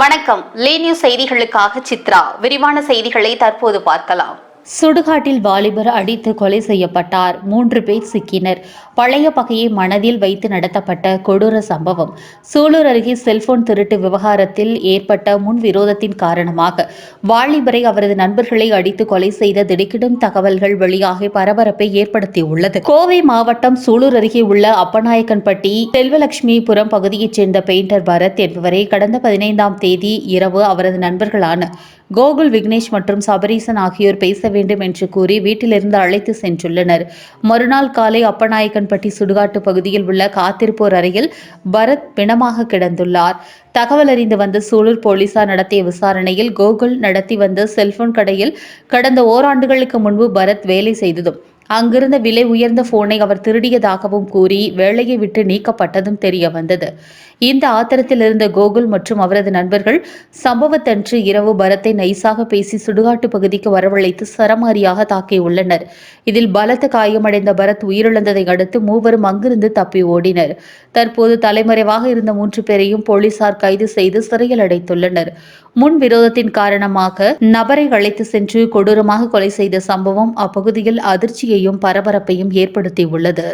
வணக்கம். லே நியூஸ் செய்திகளுக்காக சித்ரா. விரிவான செய்திகளை தற்போது பார்க்கலாம். சுடுகாட்டில் வாலிபர் அடித்து கொலை செய்யப்பட்டார். மூன்று பேர் சிக்கினர். பழைய பகையை மனதில் வைத்து நடத்தப்பட்ட கொடூர சம்பவம். சூலூர் அருகே செல்போன் திருட்டு விவகாரத்தில் ஏற்பட்ட முன் விரோதத்தின் காரணமாக வாலிபரை அவரது நண்பர்களை அடித்து கொலை செய்த திடுக்கிடும் தகவல்கள் வெளியாகி பரபரப்பை ஏற்படுத்தியுள்ளது. கோவை மாவட்டம் சூலூர் அருகே உள்ள அப்பநாயக்கன்பட்டி செல்வலட்சுமிபுரம் பகுதியைச் சேர்ந்த பெயிண்டர் பரத் என்பவரை கடந்த பதினைந்தாம் தேதி இரவு அவரது நண்பர்களான கோகுல் விக்னேஷ் மற்றும் சபரீசன் ஆகியோர் பேச வேண்டும் என்று கூறி வீட்டிலிருந்து அழைத்து சென்றுள்ளனர். மறுநாள் காலை அப்பநாயக்கன்பட்டி சுடுகாட்டு பகுதியில் உள்ள காத்திருப்போர் அறையில் பரத் பிணமாக கிடந்துள்ளார். தகவல் அறிந்து வந்த சூலூர் போலீசார் நடத்திய விசாரணையில் கோகுல் நடத்தி வந்த செல்போன் கடையில் கடந்த ஓராண்டுகளுக்கு முன்பு பரத் வேலை செய்ததும் அங்கிருந்த விலை உயர்ந்த போனை அவர் திருடியதாகவும் கூறி வேலையை விட்டு நீக்கப்பட்டதும் தெரிய வந்தது. இந்த ஆத்திரத்தில் இருந்த கோகுல் மற்றும் அவரது நண்பர்கள் சம்பவத்தன்று இரவு பரத்தை நைசாக பேசி சுடுகாட்டு பகுதிக்கு வரவழைத்து சரமாரியாக தாக்கியுள்ளனர் இதில் பலத்த காயமடைந்த பரத் உயிரிழந்ததை அடுத்து மூவரும் அங்கிருந்து தப்பி ஓடினர். தற்போது தலைமறைவாக இருந்த மூன்று பேரையும் போலீசார் கைது செய்து சிறையில் அடைத்துள்ளனர். முன் விரோதத்தின் காரணமாக நபரை அழைத்து சென்று கொடூரமாக கொலை செய்த சம்பவம் அப்பகுதியில் அதிர்ச்சியையும் பரபரப்பையும் ஏற்படுத்தியுள்ளது.